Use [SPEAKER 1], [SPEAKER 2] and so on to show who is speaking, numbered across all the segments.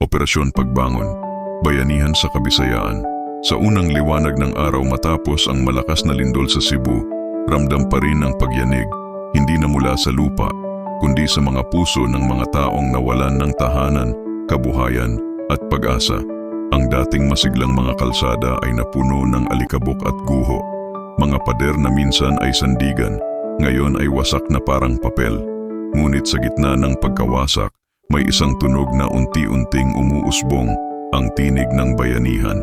[SPEAKER 1] Operasyon Pagbangon, Bayanihan sa Kabisayaan. Sa unang liwanag ng araw matapos ang malakas na lindol sa Cebu, ramdam pa rin ang pagyanig, hindi na mula sa lupa, kundi sa mga puso ng mga taong nawalan ng tahanan, kabuhayan at pag-asa. Ang dating masiglang mga kalsada ay napuno ng alikabok at guho. Mga pader na minsan ay sandigan, ngayon ay wasak na parang papel. Ngunit sa gitna ng pagkawasak, may isang tunog na unti-unting umuusbong, ang tinig ng bayanihan.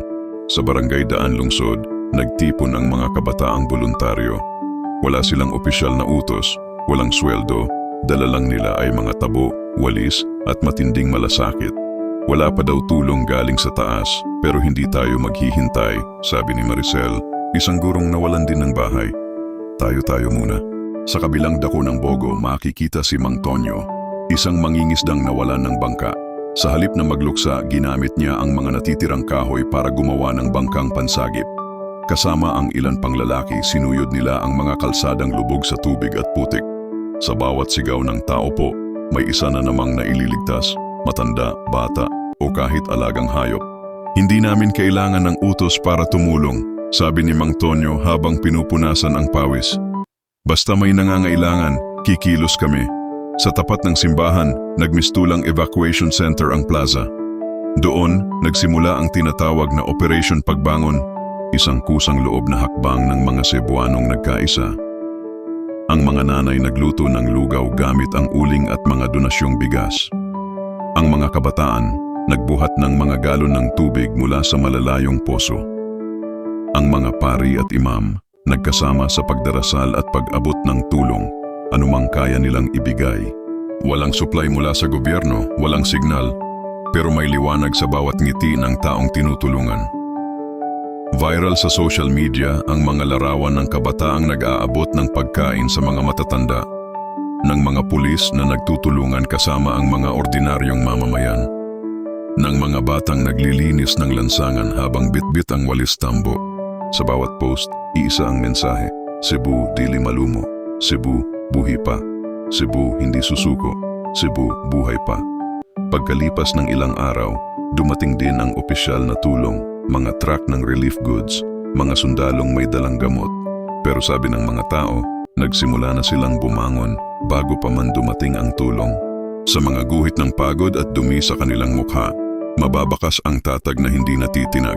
[SPEAKER 1] Sa barangay Daan Lungsod, nagtipon ang mga kabataang voluntaryo. Wala silang opisyal na utos, walang sweldo, dala lang nila ay mga tabo, walis at matinding malasakit. Wala pa daw tulong galing sa taas, pero hindi tayo maghihintay, sabi ni Maricel, isang gurong nawalan din ng bahay. Tayo-tayo muna. Sa kabilang dako ng Bogo, makikita si Mang Tonyo, isang mangingisdang nawalan ng bangka. Sa halip na magluksa, ginamit niya ang mga natitirang kahoy para gumawa ng bangkang pansagip. Kasama ang ilan pang lalaki, sinuyod nila ang mga kalsadang lubog sa tubig at putik. Sa bawat sigaw ng tao po, may isa na namang naililigtas, matanda, bata, o kahit alagang hayop. Hindi namin kailangan ng utos para tumulong, sabi ni Mang Tonyo habang pinupunasan ang pawis. Basta may nangangailangan, kikilos kami. Sa tapat ng simbahan, nagmistulang evacuation center ang plaza. Doon, nagsimula ang tinatawag na Operation Pagbangon, isang kusang loob na hakbang ng mga Cebuanong nagkaisa. Ang mga nanay nagluto ng lugaw gamit ang uling at mga donasyong bigas. Ang mga kabataan, nagbuhat ng mga galon ng tubig mula sa malalayong poso. Ang mga pari at imam, nagkasama sa pagdarasal at pag-abot ng tulong, anumang kaya nilang ibigay. Walang supply mula sa gobyerno, walang signal, pero may liwanag sa bawat ngiti ng taong tinutulungan. Viral sa social media ang mga larawan ng kabataang nag-aabot ng pagkain sa mga matatanda, ng mga pulis na nagtutulungan kasama ang mga ordinaryong mamamayan, ng mga batang naglilinis ng lansangan habang bitbit ang walis tambo. Sa bawat post, iisa ang mensahe, Cebu dili malumo, Cebu buhi pa, Cebu hindi susuko, Cebu buhay pa. Pagkalipas ng ilang araw, dumating din ang opisyal na tulong, mga truck ng relief goods, mga sundalong may dalang gamot. Pero sabi ng mga tao, nagsimula na silang bumangon bago pa man dumating ang tulong. Sa mga guhit ng pagod at dumi sa kanilang mukha, mababakas ang tatag na hindi natitinag.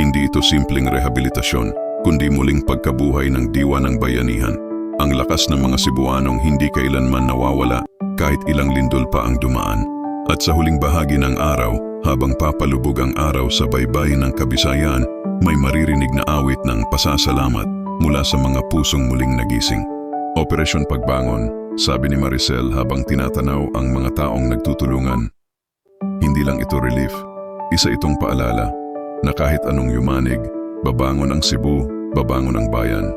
[SPEAKER 1] Hindi ito simpleng rehabilitasyon, kundi muling pagkabuhay ng diwa ng bayanihan. Ang lakas ng mga Cebuanong hindi kailanman nawawala kahit ilang lindol pa ang dumaan. At sa huling bahagi ng araw, habang papalubog ang araw sa baybayin ng Kabisayan, may maririnig na awit ng pasasalamat mula sa mga pusong muling nagising. Operasyon Pagbangon, sabi ni Maricel habang tinatanaw ang mga taong nagtutulungan. Hindi lang ito relief, isa itong paalala na kahit anong yumanig, babangon ang Cebu, babangon ang bayan.